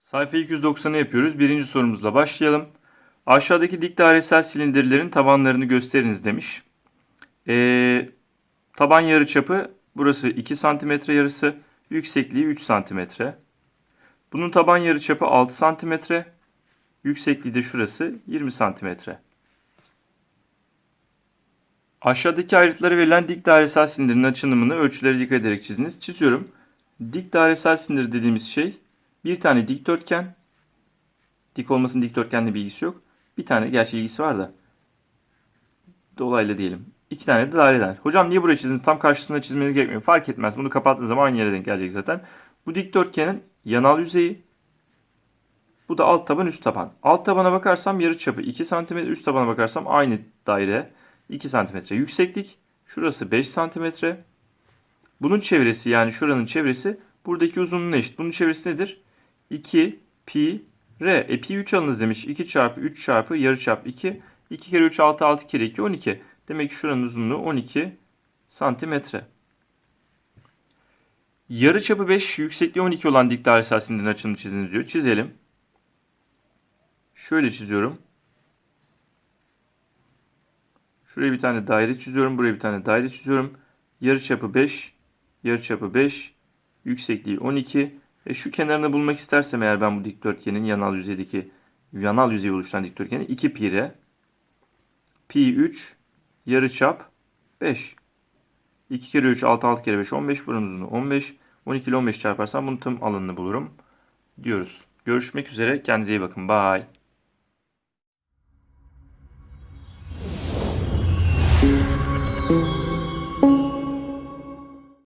Sayfa 290'ı yapıyoruz. Birinci sorumuzla başlayalım. Aşağıdaki dik dairesel silindirlerin tabanlarını gösteriniz demiş. Ee, taban yarıçapı burası 2 cm yarısı, yüksekliği 3 cm. Bunun taban yarıçapı 6 cm, yüksekliği de şurası 20 cm. Aşağıdaki ayrıtları verilen dik dairesel silindirin açılımını ölçülere dikkat ederek çiziniz. Çiziyorum. Dik dairesel silindir dediğimiz şey bir tane dikdörtgen. Dik olmasının dikdörtgenle bir ilgisi yok. Bir tane gerçi ilgisi var da. Dolaylı diyelim. İki tane de daireden. Hocam niye buraya çizdiniz? Tam karşısına çizmeniz gerekmiyor. Fark etmez. Bunu kapattığınız zaman aynı yere denk gelecek zaten. Bu dikdörtgenin yanal yüzeyi. Bu da alt taban üst taban. Alt tabana bakarsam yarıçapı 2 cm. Üst tabana bakarsam aynı daire 2 cm. Yükseklik şurası 5 cm. Bunun çevresi yani şuranın çevresi buradaki uzunluğuna eşit. Bunun çevresi nedir? 2 pi r. E pi 3 alınız demiş. 2 çarpı 3 çarpı yarıçap 2. 2 kere 3 6 6 kere 2 12. Demek ki şuranın uzunluğu 12 santimetre. Yarıçapı 5, yüksekliği 12 olan dik dairesel silindirin açılımı çiziniz diyor. Çizelim. Şöyle çiziyorum. Şuraya bir tane daire çiziyorum. Buraya bir tane daire çiziyorum. Yarıçapı 5, yarıçapı 5, yüksekliği 12. E şu kenarını bulmak istersem eğer ben bu dikdörtgenin yanal yüzeydeki yanal yüzeyi oluşturan dikdörtgenin 2 pi r pi 3 yarıçap 5. 2 kere 3 6 6 kere 5 15 buranın uzunluğu 15. 12 ile 15 çarparsam bunun tüm alanını bulurum diyoruz. Görüşmek üzere. Kendinize iyi bakın. Bye.